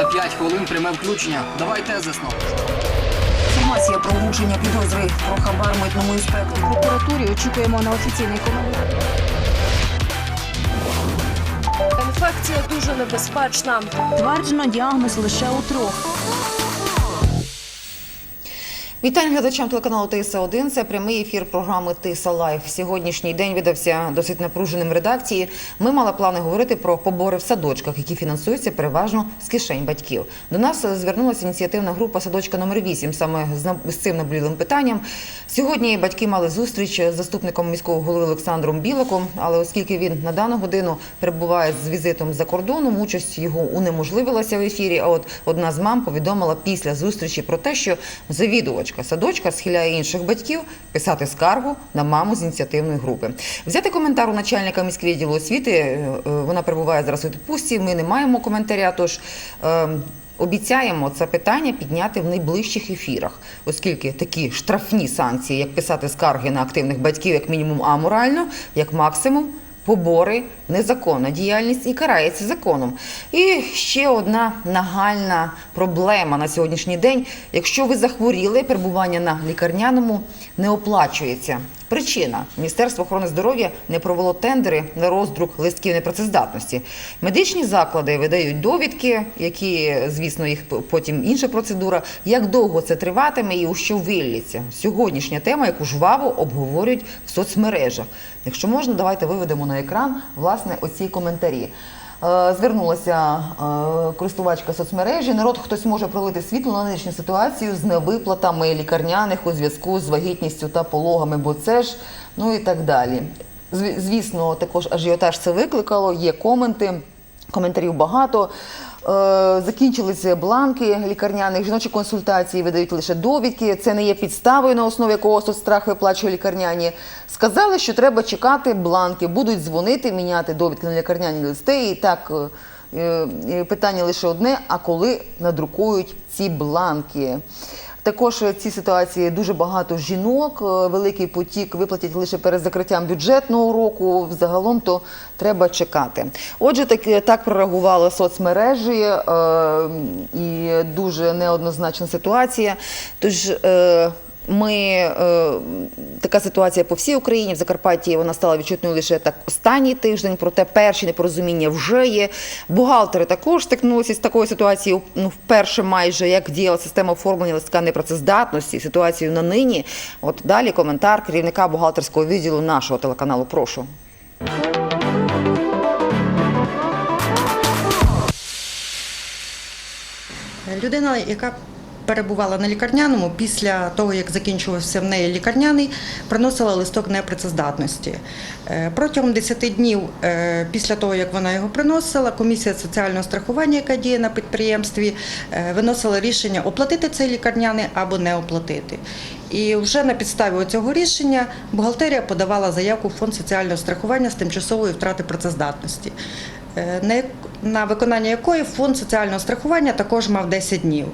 За 5 хвилин пряме включення. Давай тезисно. Інформація про вручення підозри про хабар митному інспектору. прокуратурі очікуємо на офіційний коментар. Інфекція дуже небезпечна. Тверджено діагноз лише у трьох. Вітання глядачам телеканалу Тиса 1 Це прямий ефір програми Тиса Лайф. Сьогоднішній день видався досить напруженим редакції. Ми мали плани говорити про побори в садочках, які фінансуються переважно з кишень батьків. До нас звернулася ініціативна група садочка номер 8 саме з цим наблюдним питанням. Сьогодні батьки мали зустріч з заступником міського голови Олександром Білоком, але оскільки він на дану годину перебуває з візитом за кордоном, участь його унеможливилася в ефірі. А от одна з мам повідомила після зустрічі про те, що завідувачка садочка схиляє інших батьків писати скаргу на маму з ініціативної групи. Взяти коментар у начальника міськвідділу освіти. е, е, Вона перебуває зараз у відпустці. Ми не маємо коментаря. Тож е, обіцяємо це питання підняти в найближчих ефірах, оскільки такі штрафні санкції, як писати скарги на активних батьків, як мінімум аморально, як максимум. Побори, незаконна діяльність і карається законом. І ще одна нагальна проблема на сьогоднішній день. Якщо ви захворіли, перебування на лікарняному не оплачується. Причина Міністерство охорони здоров'я не провело тендери на роздрук листків непрацездатності. Медичні заклади видають довідки, які, звісно, їх потім інша процедура. Як довго це триватиме і у що виллється? Сьогоднішня тема, яку жваво обговорюють в соцмережах. Якщо можна, давайте виведемо на екран власне оці коментарі. Е, Звернулася е, користувачка соцмережі. Народ хтось може пролити світло на нинішню ситуацію з невиплатами лікарняних у зв'язку з вагітністю та пологами, бо це ж ну і так далі. Зв- Звісно, також ажіотаж це викликало. Є коменти. Коментарів багато. Е, закінчилися бланки лікарняних, жіночі консультації видають лише довідки. Це не є підставою, на основі якого соцстрах виплачує лікарняні. Сказали, що треба чекати бланки, будуть дзвонити, міняти довідки на лікарняні листи. І так е, е, питання лише одне: а коли надрукують ці бланки? Також в цій ситуації дуже багато жінок. е, Великий потік виплатять лише перед закриттям бюджетного року. Взагалом то треба чекати. Отже, так, так прореагували соцмережі е, і дуже неоднозначна ситуація. Тож е, ми е, така ситуація по всій Україні. В Закарпатті вона стала відчутною лише так останній тиждень. Проте перші непорозуміння вже є. Бухгалтери також стикнулися з такою ситуацією. Ну, вперше майже як діяла система оформлення листка непрацездатності. Ситуацію на нині. От далі коментар керівника бухгалтерського відділу нашого телеканалу. Прошу. Людина, яка перебувала на лікарняному після того, як закінчувався в неї лікарняний, приносила листок непрацездатності. Е, Протягом 10 днів е, після того, як вона його приносила, комісія соціального страхування, яка діє на підприємстві, е, виносила рішення оплатити цей лікарняний або не оплатити. І вже на підставі цього рішення бухгалтерія подавала заявку в фонд соціального страхування з тимчасової втрати працездатності. На виконання якої фонд соціального страхування також мав 10 днів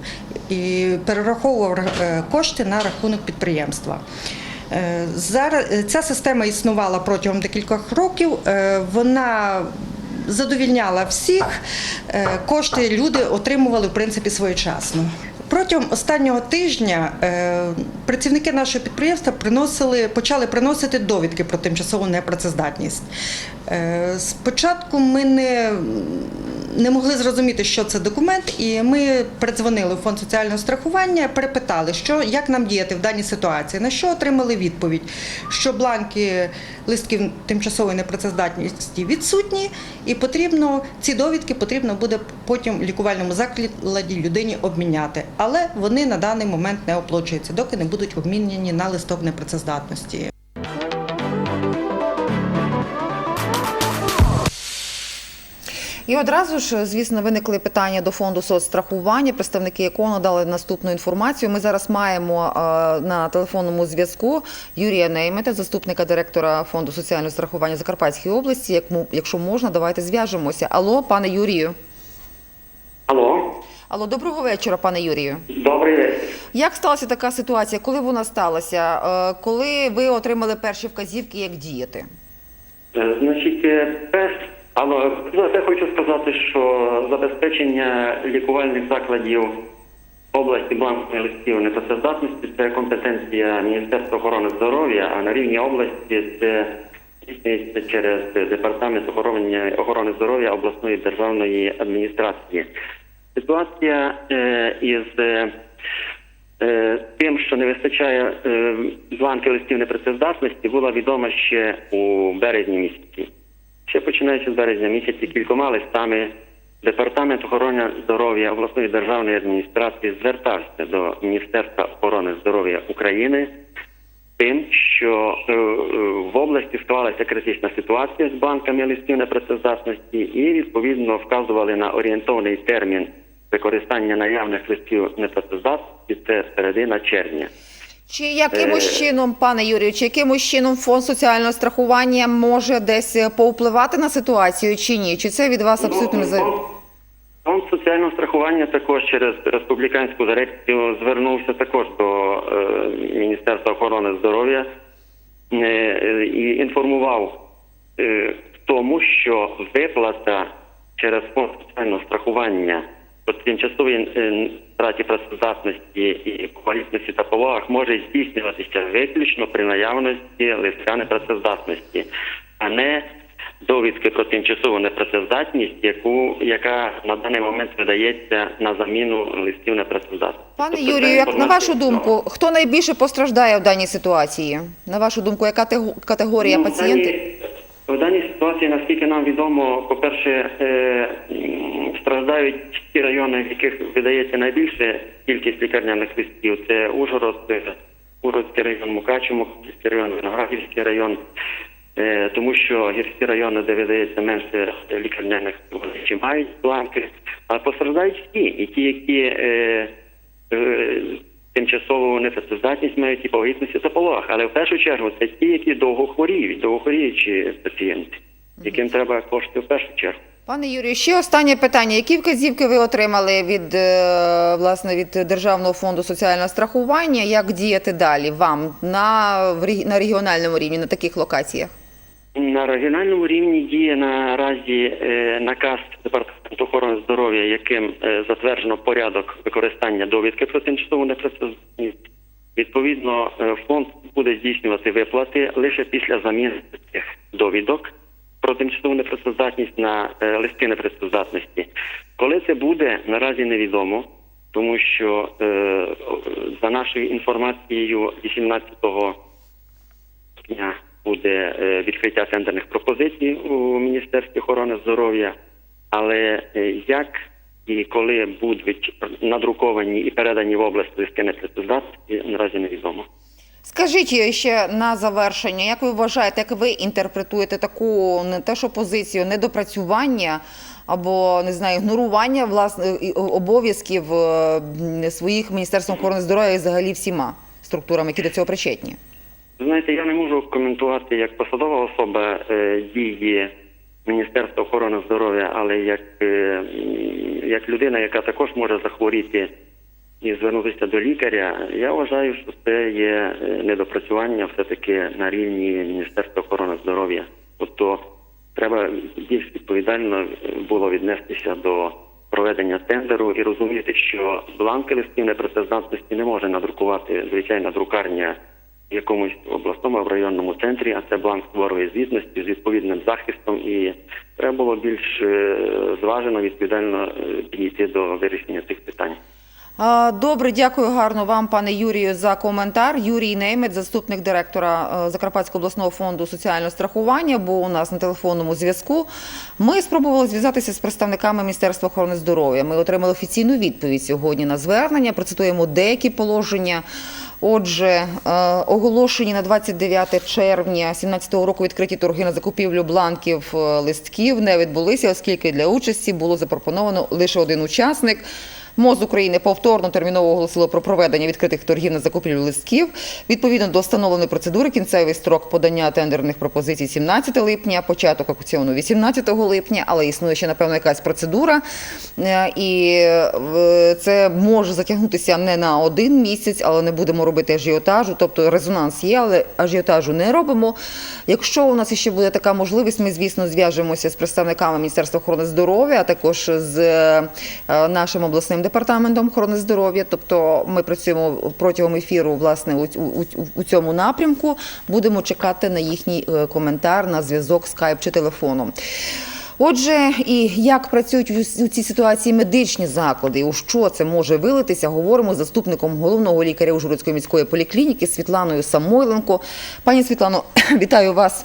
і перераховував е, кошти на рахунок підприємства. Е, Зараз е, ця система існувала протягом декількох років. Вона задовільняла всіх. Кошти люди отримували в принципі своєчасно. Протягом останнього тижня е, працівники нашого підприємства приносили, почали приносити довідки про тимчасову непрацездатність. Е, Спочатку ми не, не могли зрозуміти, що це документ, і ми передзвонили в фонд соціального страхування, перепитали, що як нам діяти в даній ситуації. На що отримали відповідь, що бланки листків тимчасової непрацездатності відсутні, і потрібно ці довідки потрібно буде потім в лікувальному закладі людині обміняти. Але вони на даний момент не оплачуються, доки не будуть обмінені на листок непрацездатності. І одразу ж, звісно, виникли питання до фонду соцстрахування, представники якого надали наступну інформацію. Ми зараз маємо е, на телефонному зв'язку Юрія Неймета, заступника директора фонду соціального страхування Закарпатської області. Як якщо можна, давайте зв'яжемося. Алло, пане Юрію. Алло, Алло, доброго вечора, пане Юрію. добрий вечір. Як сталася така ситуація? Коли вона сталася? Е, Коли ви отримали перші вказівки, як діяти? Е, Значить, е, перш, Але я хочу сказати, що забезпечення лікувальних закладів області бланками листів непрацездатності це компетенція Міністерства охорони здоров'я, а на рівні області це здійснюється через департамент охорони, охорони здоров'я обласної державної адміністрації. Ситуація е, із е, е, тим, що не вистачає бланків листів непрацездатності, була відома ще у березні місяці. Ще починаючи з березня місяці кількома листами Департамент охорони здоров'я обласної державної адміністрації звертався до Міністерства охорони здоров'я України тим, що е, е, в області склалася критична ситуація з банками листів непрацездатності і відповідно вказували на орієнтовний термін використання наявних листів непрацездатності це середина червня. Чи якимось Е. чином, пане Юрію, чи якимось чином фонд соціального страхування може десь е, повпливати на ситуацію, чи ні? Чи це від вас абсолютно не за Фонд- Фонд соціального страхування також через республіканську дирекцію звернувся також до е, Міністерства охорони здоров'я е, е, і інформував е, в тому, що виплата через фонд соціального страхування по тимчасовій е, втраті працездатності і квалітності та пологах може здійснюватися виключно при наявності листка непрацездатності, а не довідки про тимчасову непрацездатність, яку яка на даний момент видається на заміну листів непрацездатності. пане Тобто Юрію? Як на вашу думку, хто найбільше постраждає в даній ситуації? На вашу думку, яка категорія Ну, пацієнтів? В даній, ситуації, наскільки нам відомо, по-перше, е, страждають ті райони, в яких видається найбільше кількість лікарняних листів. Це Ужгород, Ужгородський район, Мукачево, Мукачевський район, Виноградівський район. Е, тому що гірські райони, де видається менше лікарняних, чи мають бланки, а постраждають всі, і ті, які е, тимчасову непрацездатність мають і по вагітності та. Але в першу чергу це ті, які довго хворіють, довгохворіючі пацієнти, яким треба кошти в першу чергу. Пане Юрію, ще останнє питання. Які вказівки ви отримали від е, власне від Державного фонду соціального страхування? Як діяти далі вам на, на регіональному рівні на таких локаціях? На регіональному рівні діє наразі е, наказ департаменту охорони здоров'я, яким е, затверджено порядок використання довідки про тимчасову непрацездатність. Відповідно, е, фонд буде здійснювати виплати лише після заміни цих довідок про тимчасову непрацездатність на листи непрацездатності. Коли це буде, наразі невідомо, тому що за нашою інформацією 18 дня буде е, відкриття тендерних пропозицій у Міністерстві охорони здоров'я. Але е, як і коли будуть надруковані і передані в область листи непрацездатності, наразі невідомо. Скажіть ще на завершення, як ви вважаєте, як ви інтерпретуєте таку не те, що позицію недопрацювання або не знаю, ігнорування власне обов'язків е, своїх міністерством охорони здоров'я і взагалі всіма структурами, які до цього причетні? Знаєте, я не можу коментувати як посадова особа е, дії Міністерства охорони здоров'я, але як, е, як людина, яка також може захворіти і звернутися до лікаря, я вважаю, що це є е, недопрацювання все-таки на рівні Міністерства охорони здоров'я. Тобто треба більш відповідально було віднестися до проведення тендеру і розуміти, що бланки листів непрацездатності не може надрукувати звичайна друкарня в якомусь обласному або районному центрі, а це бланк створює звітності з відповідним захистом, і треба було більш е, зважено, відповідально е, підійти до вирішення цих питань. Добре, дякую гарно вам, пане Юрію, за коментар. Юрій Неймець, заступник директора е, Закарпатського обласного фонду соціального страхування, був у нас на телефонному зв'язку. Ми спробували зв'язатися з представниками Міністерства охорони здоров'я. Ми отримали офіційну відповідь сьогодні на звернення. Процитуємо деякі положення. Отже, е, оголошені на 29 червня 2017 року відкриті торги на закупівлю бланків е, листків не відбулися, оскільки для участі було запропоновано лише один учасник. МОЗ України повторно терміново оголосило про проведення відкритих торгів на закупівлю листків. Відповідно до встановленої процедури, кінцевий строк подання тендерних пропозицій 17 липня, початок аукціону 18 липня, але існує ще напевно якась процедура, Е, і е, це може затягнутися не на один місяць, але не будемо робити ажіотажу. Тобто резонанс є, але ажіотажу не робимо. Якщо у нас ще буде така можливість, ми звісно зв'яжемося з представниками Міністерства охорони здоров'я, а також з е, нашим обласним департаментом охорони здоров'я. Тобто ми працюємо протягом ефіру власне у, у, у- цьому напрямку. Будемо чекати на їхній е, коментар на зв'язок скайп чи телефоном. Отже, і як працюють у цій ситуації медичні заклади, у що це може вилитися, говоримо з заступником головного лікаря Ужгородської міської поліклініки Світланою Самойленко. Пані Світлано, вітаю вас.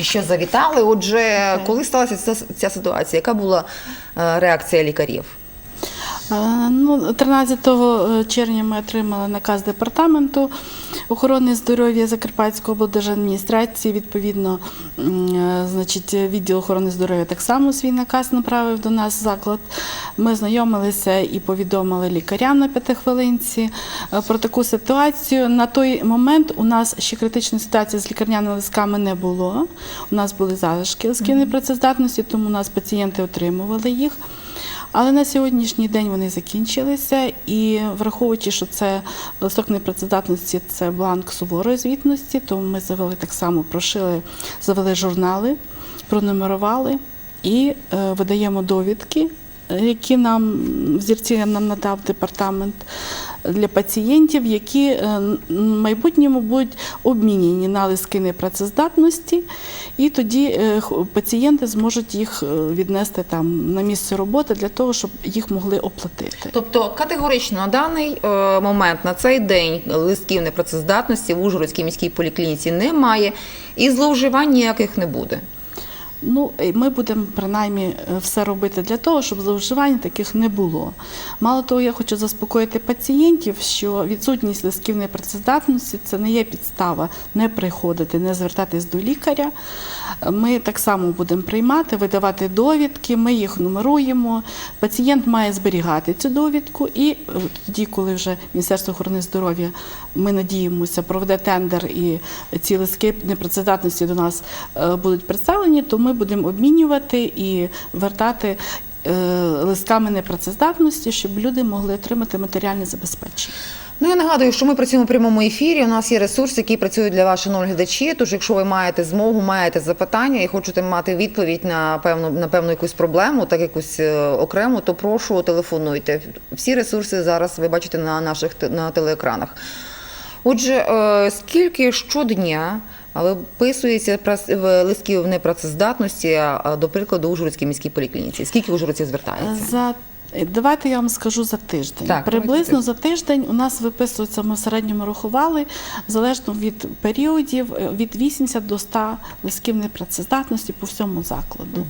Що завітали? Отже, коли сталася ця, ця ситуація? Яка була е, реакція лікарів? Е, Ну, 13 червня ми отримали наказ департаменту охорони здоров'я Закарпатської облдержадміністрації. Відповідно, е, значить, відділ охорони здоров'я так само свій наказ направив до нас в заклад. Ми знайомилися і повідомили лікарям на п'ятихвилинці е, про таку ситуацію. На той момент у нас ще критичної ситуації з лікарняними листками не було. У нас були залишки листків непрацездатності, тому у нас пацієнти отримували їх. Але на сьогоднішній день вони закінчилися, і враховуючи, що це листок непрацездатності, це бланк суворої звітності, то ми завели так само, прошили, завели журнали, пронумерували і е, видаємо довідки, які нам взірці нам надав департамент для пацієнтів, які е, в майбутньому будуть обмінені на листки непрацездатності, і тоді е, пацієнти зможуть їх е, віднести там на місце роботи для того, щоб їх могли оплатити. Тобто категорично на даний момент, на цей день листків непрацездатності в Ужгородській міській поліклініці немає і зловживань ніяких не буде. Ну, ми будемо принаймні е, все робити для того, щоб зловживань таких не було. Мало того, я хочу заспокоїти пацієнтів, що відсутність листків непрацездатності це не є підстава не приходити, не звертатись до лікаря. Ми так само будемо приймати, видавати довідки, ми їх нумеруємо. Пацієнт має зберігати цю довідку, і е, тоді, коли вже Міністерство охорони здоров'я, ми надіємося, проведе тендер і ці листки непрацездатності до нас е, будуть представлені, то ми будемо обмінювати і вертати е, листками непрацездатності, щоб люди могли отримати матеріальне забезпечення. Ну я нагадую, що ми працюємо в прямому ефірі. У нас є ресурс, який працює для вас, шановні. Тож, якщо ви маєте змогу, маєте запитання і хочете мати відповідь на певну на певну якусь проблему, так якусь е, окрему, то прошу телефонуйте. Всі ресурси зараз ви бачите на наших на телеекранах. Отже, е, скільки щодня виписується вписується листків непрацездатності, до прикладу, Ужгородській міській поліклініці? Скільки ужгородців звертається? За Давайте я вам скажу за тиждень. Так, Приблизно за тиждень у нас виписується, ми в середньому рахували, залежно від періодів, е, від 80 до 100 листків непрацездатності по всьому закладу.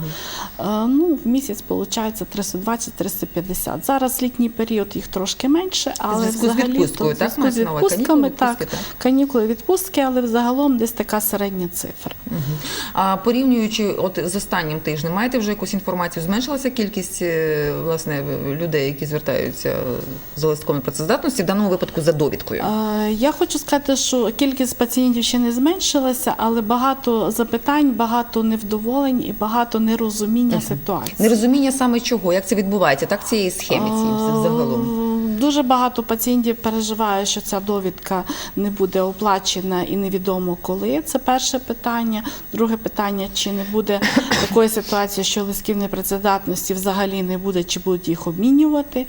Е, Ну, в місяць виходить 320-350. Зараз літній період їх трошки менше, але взагалі то так, зв'язку з відпустками, так, відпустки, так? канікули, відпустки, але взагалом десь така середня цифра. А порівнюючи от з останнім тижнем, маєте вже якусь інформацію? Зменшилася кількість е, власне людей, які звертаються за листком працездатності, в даному випадку за довідкою? Е, Я хочу сказати, що кількість пацієнтів ще не зменшилася, але багато запитань, багато невдоволень і багато нерозуміння ситуації. Нерозуміння саме чого, як це відбувається, так цієї схеми ці загалом. Дуже багато пацієнтів переживає, що ця довідка не буде оплачена і невідомо коли. Це перше питання. Друге питання: чи не буде такої ситуації, що листків непрацездатності взагалі не буде, чи будуть їх обмінювати.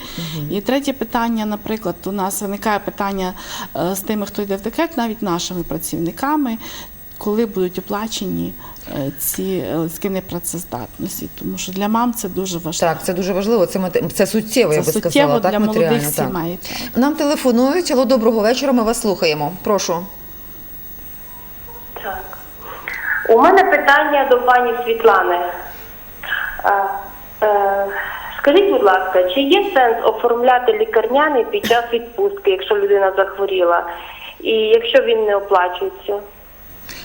І третє питання, наприклад, у нас виникає питання е, з тими, хто йде в декрет, навіть нашими працівниками. Коли будуть оплачені е, ці листки непрацездатності, тому що для мам це дуже важливо. Так, це дуже важливо. Це мати- це суттєво, я би суттєво сказала, так для матеріально. молодих Так. сімей. так. Нам телефонують. Алло, доброго вечора. Ми вас слухаємо. Прошу. Так. У мене питання до пані Світлани. Е, скажіть, будь ласка, чи є сенс оформляти лікарняний під час відпустки, якщо людина захворіла, і якщо він не оплачується?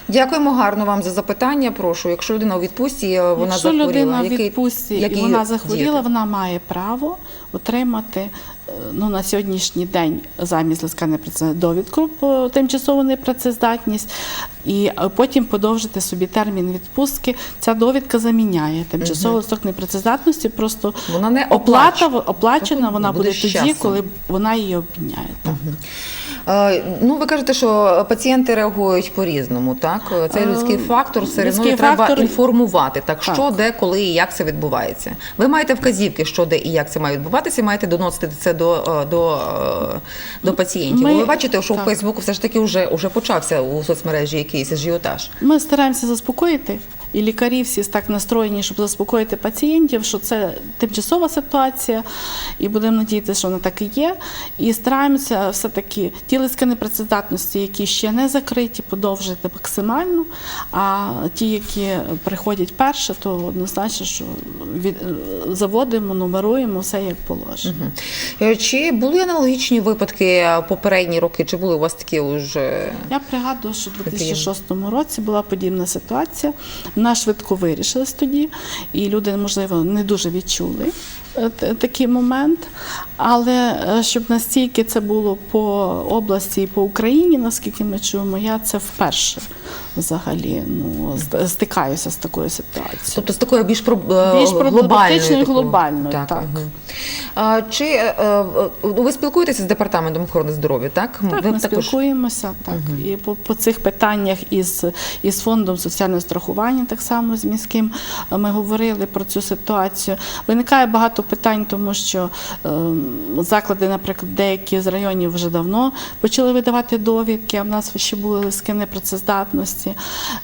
Дякуємо гарно вам за запитання. Прошу, якщо людина у відпустці, е, вона Якщо захворіла, людина який- відпустці які і вона захворіла, діяти? вона має право отримати е, ну, на сьогоднішній день замість листка непрацездатності довідку про тимчасову непрацездатність, і е, потім подовжити собі термін відпустки. Ця довідка заміняє тимчасовий листок непрацездатності. Просто Вона не оплата оплачена. оплачена, вона Буде буде тоді, коли вона її обміняє. Так. Е, Ну, ви кажете, що пацієнти реагують по-різному, так? Цей Е, людський фактор все одно треба фактор- інформувати. Так, Так. що, де, коли і як це відбувається. Ви маєте вказівки, що де і як це має відбуватися, і маєте доносити це до, е, до, до пацієнтів. Ми- Ви бачите, що у. Фейсбуку все ж таки вже, вже почався у соцмережі якийсь ажіотаж. Ми стараємося заспокоїти, і лікарі всі так настроєні, щоб заспокоїти пацієнтів, що це тимчасова ситуація, і будемо надіятися, що вона так і є. І стараємося все-таки ті листки непрацездатності, які ще не закриті, подовжити максимально. А ті, які приходять перше, то однозначно, що від, заводимо, нумеруємо все як положено. Е, Чи були аналогічні випадки е, попередні роки? Чи були у вас такі вже? Я пригадую, що у 2006 році була подібна ситуація. Вона швидко вирішилась тоді, і люди, можливо, не дуже відчули такий момент. Але е, щоб настільки це було по області і по Україні, наскільки ми чуємо, я це вперше взагалі ну, стикаюся з такою ситуацією. Тобто з такою більш, про, е, Більш проблематичною глобальною, так. мгм. А, чи е, е, ви спілкуєтеся з департаментом охорони здоров'я? Так, Так, ви ми також спілкуємося так. І по, по цих питаннях із, із фондом соціального страхування, так само з міським, е, ми говорили про цю ситуацію. Виникає багато питань, тому що ем, заклади, наприклад, деякі з районів вже давно почали видавати довідки, а в нас ще були листки непрацездатності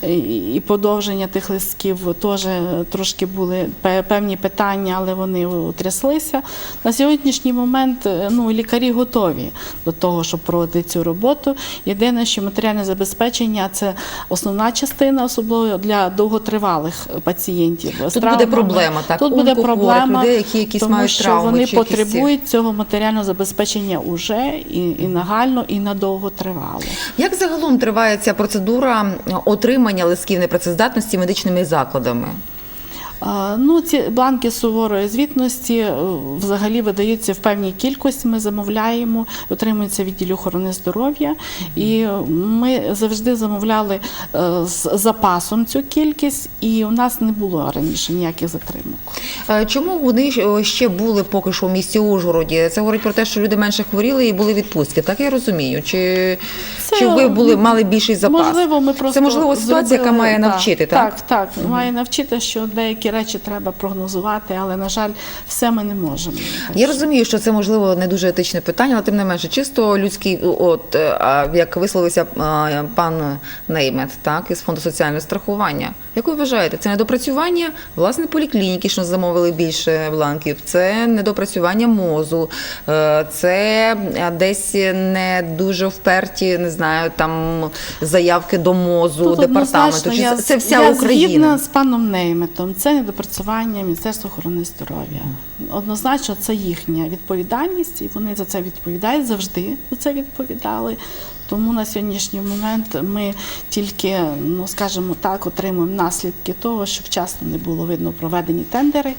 і, подовження тих листків теж трошки були певні питання, але вони утряслися. На сьогоднішній момент е, ну, лікарі готові до того, щоб проводити цю роботу. Єдине, що матеріальне забезпечення це основна частина, особливо для довготривалих пацієнтів. Тут буде проблема, так, Тут буде проблема, людей, які якісь тому мають що вони чи якісь потребують цього матеріального забезпечення уже і, і нагально, і надовго тривало. як загалом триває ця процедура отримання листків непрацездатності медичними закладами? Ну, ці бланки суворої звітності е, взагалі видаються в певній кількості. Ми замовляємо, отримуються в відділі охорони здоров'я, і ми завжди замовляли е, з запасом цю кількість, і у нас не було раніше ніяких затримок. Е, Чому вони ще були поки що в місті Ужгороді? Це говорить про те, що люди менше хворіли і були відпустки. Так я розумію. Чи, Це, чи ви були мали більший запас? Можливо, ми просто це можливо ситуація, яка зробили- має навчити, так? Так, так, має навчити, що деякі речі треба прогнозувати, але на жаль, все ми не можемо. Я розумію, що це можливо не дуже етичне питання, але тим не менше, чисто людський, от е, як висловився пан Неймет, так із фонду соціального страхування. Як ви вважаєте, це недопрацювання власне поліклініки, що замовили більше бланків, це недопрацювання мозу, е, це е, десь не дуже вперті, не знаю, там заявки до мозу, Тут департаменту. Чи я, це, це вся я Україна? згідна з паном Нейметом. Це недопрацювання Міністерства охорони здоров'я. Однозначно, це їхня відповідальність, і вони за це відповідають завжди за це відповідали. Тому на сьогоднішній момент ми тільки, ну скажімо так, отримуємо наслідки того, що вчасно не було видно проведені тендери,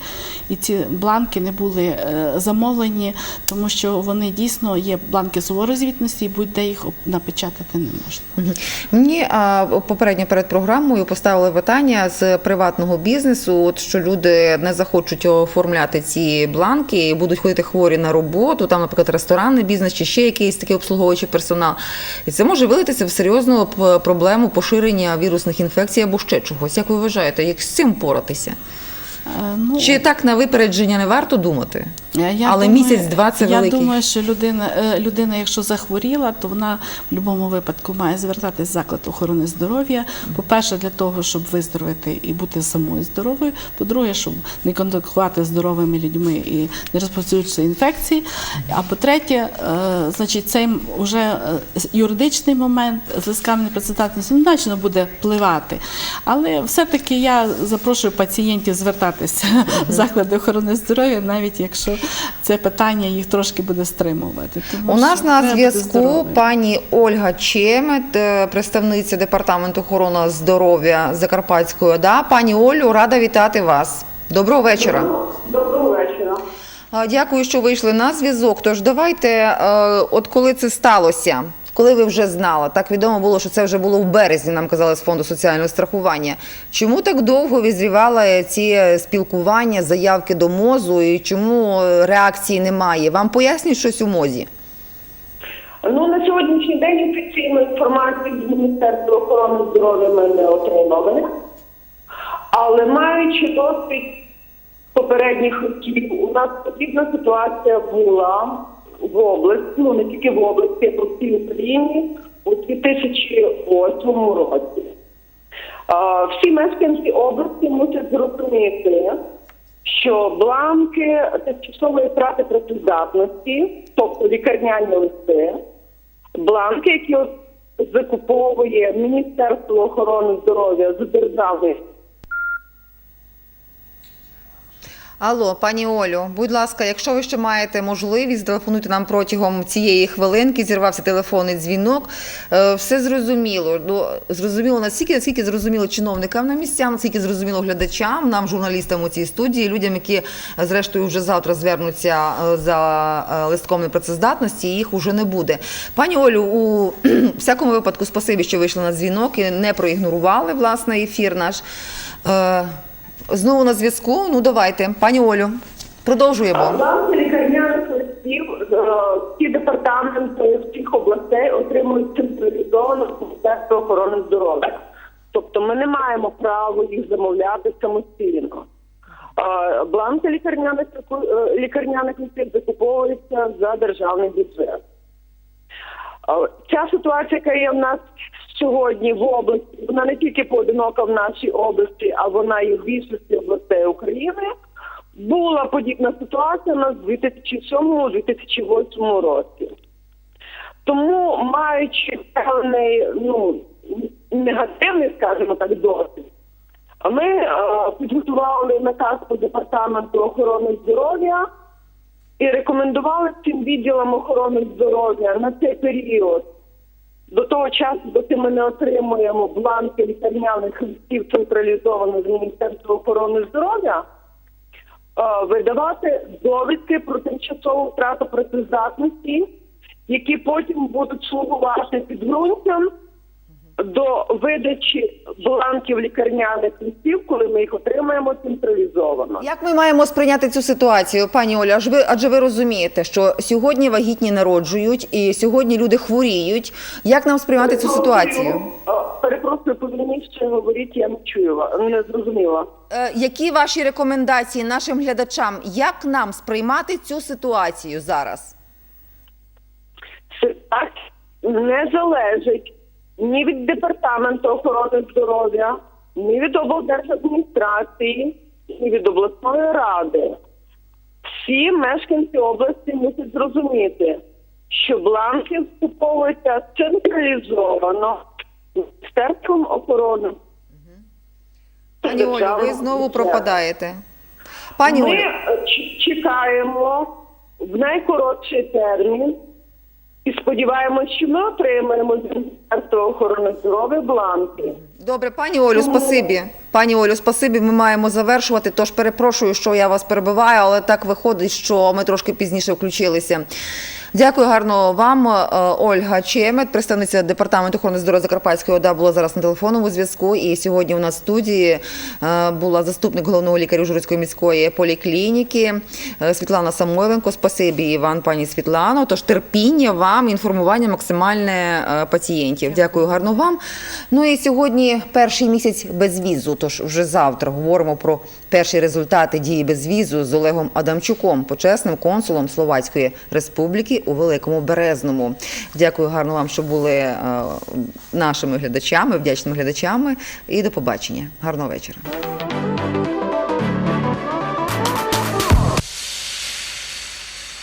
і ці бланки не були е, замовлені, тому що вони дійсно є бланки звітності, і будь-де їх напечатати не можна. Мені попередньо перед програмою поставили питання з приватного бізнесу, от що люди не захочуть оформляти ці бланки будуть ходити хворі на роботу, там, наприклад, ресторанний бізнес чи ще якийсь такий обслуговуючий персонал. І це може вилитися в серйозну проблему поширення вірусних інфекцій або ще чогось. Як ви вважаєте, як з цим поратися? Е, Ну, Чи так на випередження не варто думати? Е, Я Але місяць-два це я думаю, що людина, е, людина, якщо захворіла, то вона в будь-якому випадку має звертатись в заклад охорони здоров'я. По-перше, для того, щоб виздоровити і бути самою здоровою. По-друге, щоб не контактувати з здоровими людьми і не розповсюджувати інфекції. А по-третє, е, значить, цей вже юридичний момент з лисками непрацездатності значно буде впливати. Але все-таки я запрошую пацієнтів звертатися в заклади охорони здоров'я, навіть якщо це питання їх трошки буде стримувати. Тому У нас на зв'язку пані Ольга Чемет, е, представниця департаменту охорони здоров'я Закарпатської ОДА. Пані Олю, рада вітати вас. Доброго вечора. Доброго вечора. Дякую, що вийшли на зв'язок. Тож давайте, е, от коли це сталося, коли ви вже знали, так відомо було, що це вже було в березні, нам казали з фонду соціального страхування. Чому так довго відзрівали ці спілкування, заявки до МОЗу і чому е, реакції немає? Вам пояснюють щось у МОЗі? Ну на сьогоднішній день офіційну інформацію від Міністерства охорони здоров'я ми не отримали, але маючи досвід попередніх років, у нас подібна ситуація була в області, ну не тільки в області, а по всій Україні у 2008 році. Всі мешканці області мусять зрозуміти, що бланки тимчасової втрати працездатності, тобто лікарняні листи, бланки, які закуповує Міністерство охорони здоров'я з державних Алло, пані Олю, будь ласка, якщо ви ще маєте можливість, телефонуйте нам протягом цієї хвилинки. Зірвався телефонний дзвінок. Е, Все зрозуміло. Ну, зрозуміло настільки, наскільки зрозуміло чиновникам на місцях, наскільки зрозуміло глядачам, нам, журналістам у цій студії, людям, які е, зрештою вже завтра звернуться е, за листком непрацездатності, їх уже не буде. Пані Олю, у всякому випадку, спасибі, що вийшли на дзвінок і не проігнорували власне ефір наш. Е, Знову на зв'язку. Ну давайте, пані Олю, продовжуємо. Власне, лікарняних листів е, ці департаменти всіх областей отримують централізовано з Міністерства охорони здоров'я. Тобто ми не маємо права їх замовляти самостійно. Е, Бланки лікарняних е, лікарняних листів закуповуються за державний бюджет. Е, Ця ситуація, яка є в нас сьогодні в області, вона не тільки поодинока в нашій області, а вона є в більшості областей України. Була подібна ситуація у нас в 2007-2008 році. Тому, маючи певний ну, негативний, скажімо так, досвід, ми е, підготували наказ по департаменту охорони здоров'я і рекомендували цим відділам охорони здоров'я на цей період до того часу, доки ми не отримуємо бланки лікарняних листів централізовано з Міністерства охорони здоров'я, е, видавати довідки про тимчасову втрату працездатності, які потім будуть слугувати підґрунтям до видачі бланків лікарняних листів, коли ми їх отримаємо централізовано. Як ми маємо сприйняти цю ситуацію, пані Оля? Аж ви адже ви розумієте, що сьогодні вагітні народжують і сьогодні люди хворіють. Як нам сприймати цю ситуацію? Е, Перепрошую, повільніше говоріть, я не чую вас, не зрозуміла. Е, які ваші рекомендації нашим глядачам? Як нам сприймати цю ситуацію зараз? Це так не залежить ні від департаменту охорони здоров'я, ні від облдержадміністрації, ні від обласної ради. Всі мешканці області мусять зрозуміти, що бланки скуповуються централізовано Міністерством охорони. Пані Олю, ви знову пропадаєте. Пані Ми Олю, е, чекаємо в найкоротший термін і сподіваємось, що ми отримаємо з Міністерства охорони здоров'я бланки. Добре, пані Олю, спасибі. Пані Олю, спасибі. Ми маємо завершувати. Тож перепрошую, що я вас перебиваю, але так виходить, що ми трошки пізніше включилися. Дякую гарно вам, Е, Ольга Чемет, представниця департаменту охорони здоров'я Закарпатської ОДА, була зараз на телефонному зв'язку. І сьогодні у нас в студії е, була заступник головного лікаря Ужгородської міської поліклініки е, Світлана Самойленко. Спасибі Іван, пані Світлано. Тож терпіння вам, інформування максимальне пацієнтів. Дякую гарно вам. Ну і сьогодні перший місяць без візу. Тож вже завтра говоримо про перші результати дії безвізу з Олегом Адамчуком, почесним консулом Словацької Республіки у Великому Березному. Дякую гарно вам, що були е, нашими глядачами, вдячними глядачами. І до побачення. Гарного вечора.